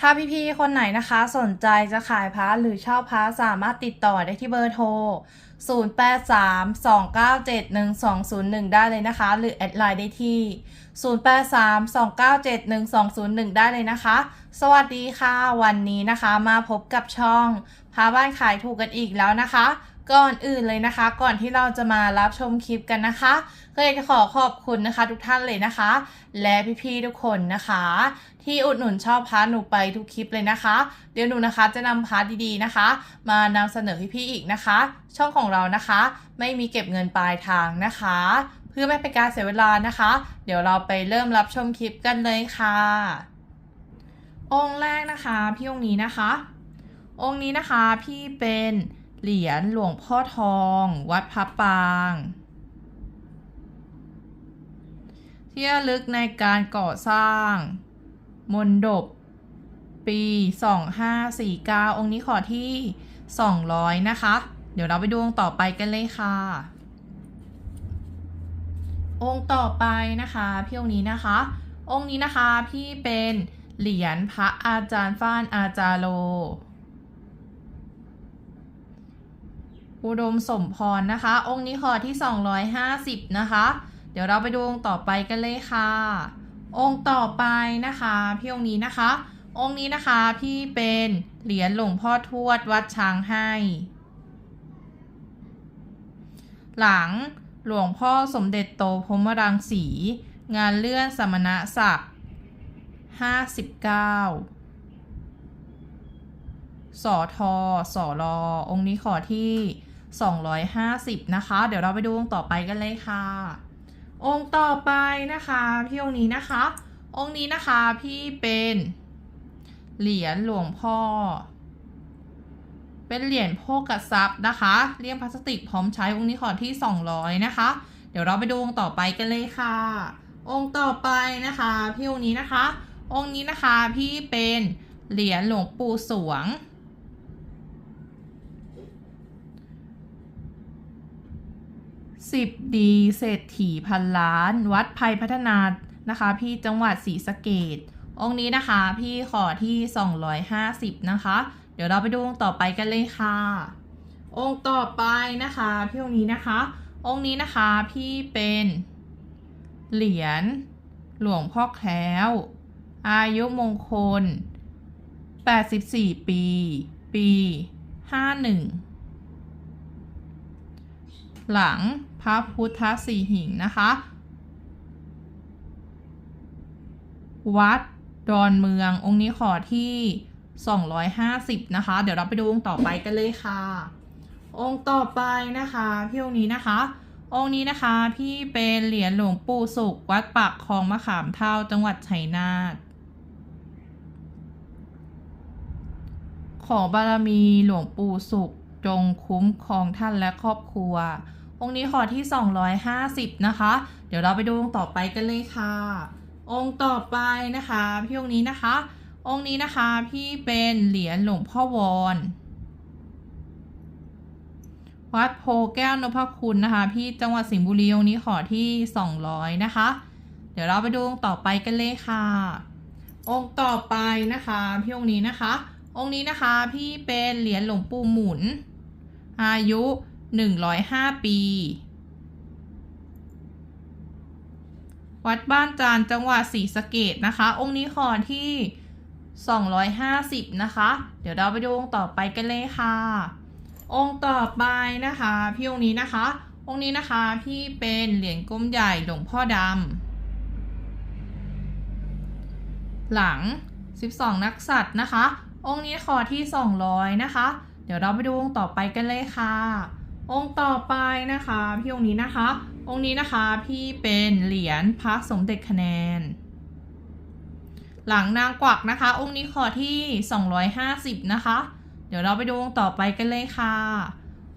ถ้าพี่ๆ คนไหนนะคะสนใจจะขายพระหรือเช่าพระสามารถติดต่อได้ที่เบอร์โทร 0832971201 ได้เลยนะคะ หรือแอดไลน์ได้ที่ 0832971201 ได้เลยนะคะ สวัสดีค่ะ วันนี้นะคะมาพบกับช่องพาบ้านขายถูกกันอีกแล้วนะคะ ก่อนอื่นเลยนะคะ ก่อนที่เราจะมารับชมคลิปกันนะคะ ก็อยากจะขอขอบคุณนะคะ ทุกท่านเลยนะคะ และพี่ๆทุกคนนะคะ ที่อุดหนุนชอบพาร์ทหนูไปทุกคลิปเลยนะคะ เดี๋ยวหนูนะคะจะนำพาร์ทดีๆนะคะ มานำเสนอพี่ๆอีกนะคะ ช่องของเรานะคะ ไม่มีเก็บเงินปลายทางนะคะ เพื่อไม่เป็นการเสียเวลานะคะ เดี๋ยวเราไปเริ่มรับชมคลิปกันเลยค่ะ องค์แรกนะคะ พี่องค์นี้นะคะ องค์นี้นะคะพี่เป็น เหรียญหลวงพ่อทอง วัดพระปาง ที่ระลึกในการก่อสร้าง มนดบ ปี 2549 องค์นี้ขอที่ 200 นะคะ เดี๋ยวเราไปดูองค์ต่อไปกันเลยค่ะ องค์ต่อไปนะคะพี่องค์นี้นะคะ องค์นี้นะคะพี่เป็นเหรียญพระอาจารย์ฟ้านอาจารโล อุดมสมพรนะคะ องค์นี้ขอที่ 250 นะคะ เดี๋ยวเราไปดูองค์ต่อไปกันเลยค่ะ องค์ต่อไปนะคะพี่องค์นี้นะคะ องค์นี้นะคะพี่เป็นเหรียญหลวงพ่อทวดวัดช้างให้ หลังหลวงพ่อสมเด็จโตพรมรังสี งานเลื่อนสมณศักดิ์59สอทอสอรอองค์นี้ขอที่ 250 นะคะ เดี๋ยวเราไปดูองค์ต่อไปกันเลยค่ะ องค์ต่อไปนะคะพี่องค์นี้นะคะ องค์นี้นะคะพี่เป็นเหรียญหลวงพ่อ เป็นเหรียญโภกทรัพย์นะคะเลี่ยมพลาสติกพร้อมใช้องค์นี้ขอที่ 200 นะคะ เดี๋ยวเราไปดูองค์ต่อไปกันเลยค่ะ องค์ต่อไปนะคะพี่องค์นี้นะคะ องค์นี้นะคะพี่เป็นเหรียญหลวงปู่สวง สิบดีเศรษฐีพันล้าน วัดภัยพัฒนานะคะ พี่จังหวัดศรีสะเกดองค์นี้นะคะ พี่ขอที่ 250 นะคะ เดี๋ยวเราไปดูองค์ต่อไปกันเลยค่ะ องค์ต่อไปนะคะ พี่องค์นี้นะคะ องค์นี้นะคะพี่เป็นเหรียญหลวงพ่อแคล้วอายุมงคล 84 ปี ปี 51 หลัง ระพุทธสีหิงนะคะ วัดดอนเมืององค์นี้ขอที่ 250 นะคะ เดี๋ยวเราไปดูองค์ต่อไปกันเลยค่ะ องค์ต่อไปนะคะพี่องค์นี้นะคะ องค์นี้นะคะพี่เป็นเหรียญหลวงปู่สุข วัดปากคลองมะขามเท่าจังหวัดชัยนาทขอบารมีหลวงปู่สุข จงคุ้มครองท่านและครอบครัว องค์นี้ขอที่ 250 นะคะ เดี๋ยวเราไปดูองค์ต่อไปกันเลยค่ะ องค์ต่อไปนะคะ พี่องค์นี้นะคะ องค์นี้นะคะพี่เป็นเหรียญหลวงพ่อวอนวัดโพแก้วนพคุณนะคะ พี่จังหวัดสิงห์บุรีองค์นี้ขอที่ 200 นะคะ เดี๋ยวเราไปดูองค์ต่อไปกันเลยค่ะ องค์ต่อไปนะคะพี่องค์นี้นะคะ องค์นี้นะคะพี่เป็นเหรียญหลวงปู่หมุน อายุ 105 ปี วัดบ้านจานจังหวัดศรีสะเกดนะคะ องค์นี้ขอที่ 250 นะคะ เดี๋ยวเราไปดูองค์ต่อไปกันเลยค่ะ องค์ต่อไปนะคะ พี่องค์นี้นะคะ องค์นี้นะคะพี่เป็นเหรียญก้มใหญ่หลวงพ่อดำหลัง 12 นักสัตว์นะคะ องค์นี้ขอที่ 200 นะคะ เดี๋ยวเราไปดูองค์ต่อไปกันเลยค่ะ องค์ต่อไปนะคะพี่องค์นี้นะคะ องค์นี้นะคะพี่เป็นเหรียญพระสมเด็จคะแนน หลังนางกวักนะคะ องค์นี้ขอที่ 250 นะคะ เดี๋ยวเราไปดูองค์ต่อไปกันเลยค่ะ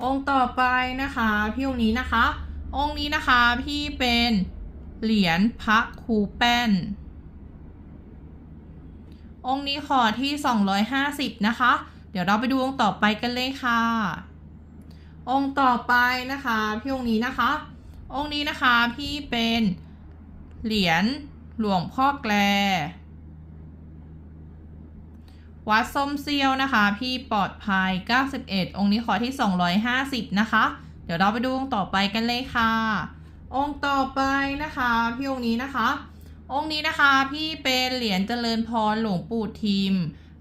องค์ต่อไปนะคะพี่องค์นี้นะคะ องค์นี้นะคะพี่เป็นเหรียญพระครูแป้น องค์นี้ขอที่ 250 นะคะ เดี๋ยวเราไปดูองค์ต่อไปกันเลยค่ะ องค์ต่อไปนะคะพี่องค์นี้นะคะ องค์นี้นะคะพี่เป็นเหรียญหลวงพ่อแกลวัดส้มเซียวนะคะ พี่ปลอดภัย 91 องค์นี้ขอที่ 250 นะคะ เดี๋ยวเราไปดูองค์ต่อไปกันเลยค่ะ องค์ต่อไปนะคะ พี่องค์นี้นะคะ องค์นี้นะคะพี่เป็นเหรียญเจริญพรหลวงปู่ทิม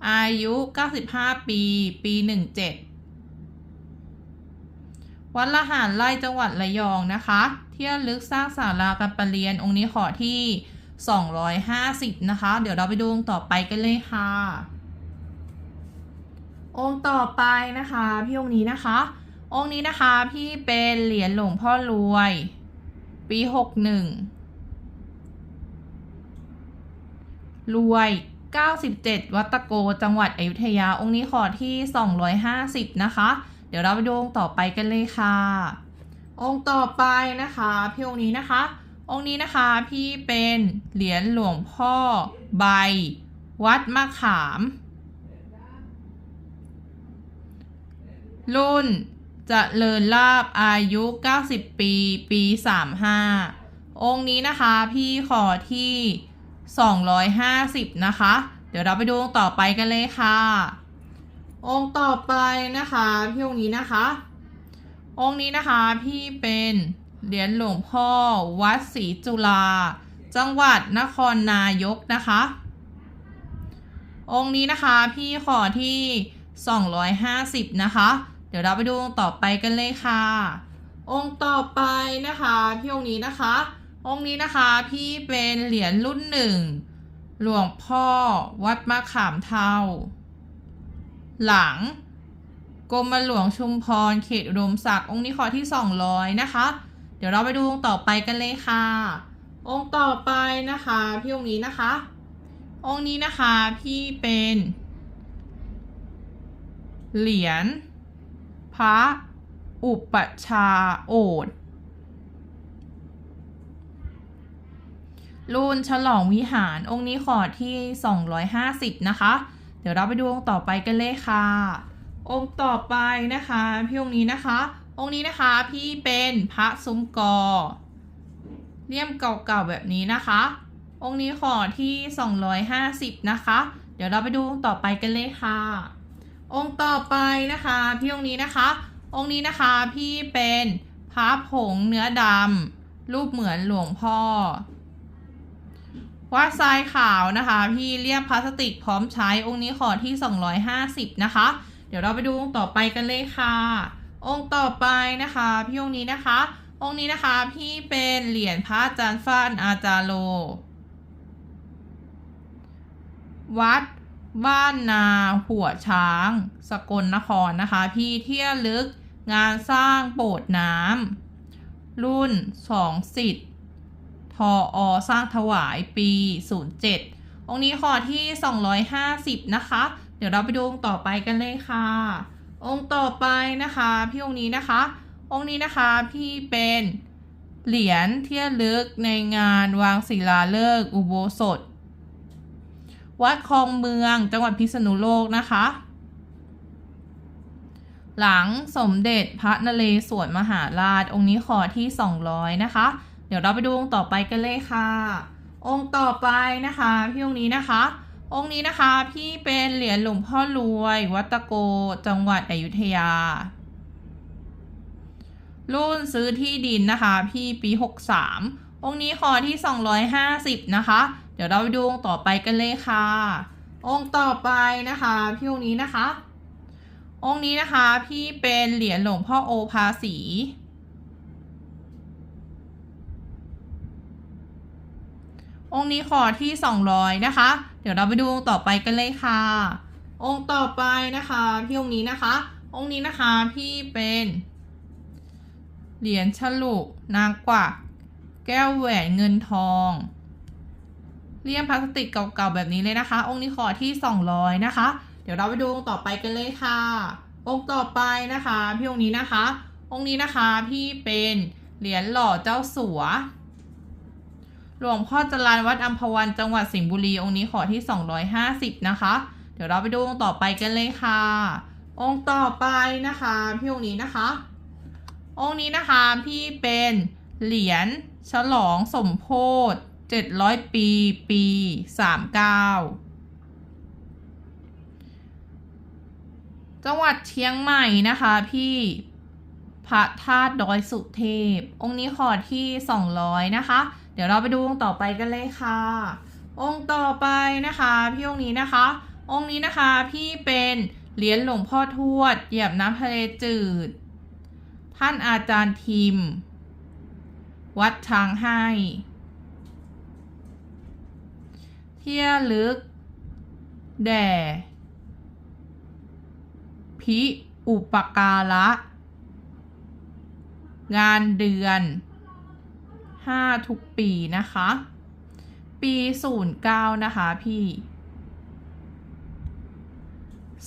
อายุ 95 ปี ปี 17 วัดละหารไร่จังหวัดระยองนะคะ เที่ยวลึกสร้างศาลาการประเรียนองค์นี้ขอที่ 250 นะคะ เดี๋ยวเราไปดูองค์ต่อไปกันเลยค่ะ องค์ต่อไปนะคะ พี่องค์นี้นะคะ องค์นี้นะคะพี่เป็นเหรียญหลวงพ่อรวย ปี 61 รวย97 วัตโก จังหวัดอยุธยา องค์นี้ขอที่ 250 นะคะ เดี๋ยวเราไปดูองค์ต่อไปกันเลยค่ะ องค์ต่อไปนะคะพี่องค์นี้นะคะ องค์นี้นะคะพี่เป็นเหรียญหลวงพ่อใบ วัดมะขาม รุ่นจะเลินลาบอายุ 90 ปี ปี 35 องค์นี้นะคะพี่ขอที่ 250 นะคะ เดี๋ยวเราไปดูองค์ต่อไปกันเลยค่ะ องค์ต่อไปนะคะพี่องค์นี้นะคะ องค์นี้นะคะพี่เป็นเหรียญหลวงพ่อวัดศรีจุฬาจังหวัดนครนายกนะคะ องค์นี้นะคะพี่ขอที่ 250 นะคะ เดี๋ยวเราไปดูองค์ต่อไปกันเลยค่ะ องค์ต่อไปนะคะพี่องค์นี้นะคะ องค์นี้นะคะพี่เป็นเหรียญรุ่นหนึ่งหลวงพ่อวัดมะขามเทา หลังกรมหลวงชุมพรเขตอุดมศักดิ์องค์นี้ขอที่ 200 นะคะ เดี๋ยวเราไปดูองค์ต่อไปกันเลยค่ะ องค์ต่อไปนะคะพี่องค์นี้นะคะ องค์นี้นะคะพี่เป็น เหรียญพระอุปชฌาโอษรุ่นฉลองวิหารองค์นี้ขอที่ 250 นะคะ ดี๋ยวเราไปดูองค์ต่อไปกันเลยค่ะ องค์ต่อไปนะคะพี่องค์นี้นะคะ องค์นี้นะคะพี่เป็นพระซุ้มกอเลี่ยมเก่าๆแบบนี้นะคะ องค์นี้ขอที่ 250 นะคะ เดี๋ยวเราไปดูองค์ต่อไปกันเลยค่ะ องค์ต่อไปนะคะพี่องค์นี้นะคะ องค์นี้นะคะพี่เป็นพระผงเนื้อดำรูปเหมือนหลวงพ่อ วัดทรายขาวนะคะ พี่เลี่ยมพลาสติกพร้อมใช้องค์นี้ขอที่ 250 นะคะ เดี๋ยวเราไปดูองค์ต่อไปกันเลยค่ะ องค์ต่อไปนะคะ พี่องค์นี้นะคะ องค์นี้นะคะพี่เป็นเหรียญพระอาจารย์ฟ้านอาจารโล วัดบ้านนาหัวช้าง สกลนครนะคะ พี่เที่ยวลึกงานสร้างโบสถ์น้ำรุ่นสองสิทธิ์ ทออสร้างถวายปี 07 องค์นี้ขอที่ 250 นะคะ เดี๋ยวเราไปดูองค์ต่อไปกันเลยค่ะ องค์ต่อไปนะคะ พี่องค์นี้นะคะ องค์นี้นะคะพี่เป็นเหรียญเที่ยลึกในงานวางศิลาฤกษ์อุโบสถ วัดคลองเมืองจังหวัดพิษณุโลกนะคะ หลังสมเด็จพระนเรศวรมหาราชองค์นี้ขอที่ 200 นะคะ เดี๋ยวเราไปดูองค์ต่อไปกันเลยค่ะ องค์ต่อไปนะคะพี่องค์นี้นะคะ องค์นี้นะคะพี่เป็นเหรียญหลวงพ่อรวย วัดตะโกจังหวัดอยุธยา รุ่นซื้อที่ดินนะคะ พี่ปี63องค์นี้ขอที่ 250 นะคะ เดี๋ยวเราไปดูองค์ต่อไปกันเลยค่ะ องค์ต่อไปนะคะพี่องค์นี้นะคะ องค์นี้นะคะพี่เป็นเหรียญหลวงพ่อโอภาสี องค์นี้ขอที่ 200 นะคะ เดี๋ยวเราไปดูองค์ต่อไปกันเลยค่ะ องค์ต่อไปนะคะพี่องค์นี้นะคะ องค์นี้นะคะพี่เป็นเหรียญฉลุนางกวักแก้วแหวนเงินทองเลี่ยมพลาสติกเก่าๆแบบนี้เลยนะคะ องค์นี้ขอที่ 200 นะคะ เดี๋ยวเราไปดูองค์ต่อไปกันเลยค่ะ องค์ต่อไปนะคะ พี่องค์นี้นะคะ องค์นี้นะคะพี่เป็นเหรียญหล่อเจ้าสัว หลวงพ่อจรันวัดอัมพวันจังหวัดสิงห์บุรีองค์นี้ขอที่ 250 นะคะ เดี๋ยวเราไปดูองค์ต่อไปกันเลยค่ะ องค์ต่อไปนะคะพี่องค์นี้นะคะ องค์นี้นะคะพี่เป็นเหรียญฉลองสมโพธิ700 ปี ปี 39 จังหวัดเชียงใหม่นะคะพี่พระธาตุดอยสุเทพ องค์นี้ขอที่ 200 นะคะ ดี๋ยวเราไปดูองค์ต่อไปกันเลยค่ะ องค์ต่อไปนะคะพี่องค์นี้นะคะ องค์นี้นะคะพี่เป็นเหรียญหลวงพ่อทวด เหยียบน้ำทะเลจืด ท่านอาจารย์ทิม วัดช้างให้เที่ยลึก แด่พิอุปการะ งานเดือน 5 ทุกปีนะคะ ปี 09 นะคะพี่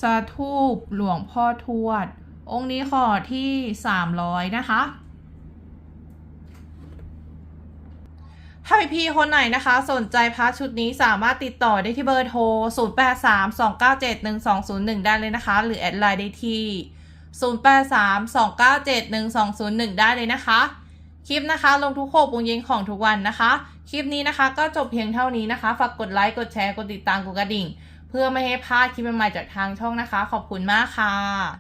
สาทูปหลวงพ่อทวด องค์นี้ขอที่ 300 นะคะ ถ้าพี่ๆคนไหนนะคะ สนใจพระชุดนี้สามารถติดต่อได้ที่เบอร์โทร 0832971201 ได้เลยนะคะ หรือแอดไลน์ได้ที่ 0832971201 ได้เลยนะคะ คลิปนะคะลงทุกโคบวงเย็นของทุกวันนะคะ คลิปนี้นะคะก็จบเพียงเท่านี้นะคะ ฝากกดไลค์ กดแชร์ กดติดตาม กดกระดิ่ง เพื่อไม่ให้พลาดคลิปใหม่ๆจากทางช่องนะคะ ขอบคุณมากค่ะ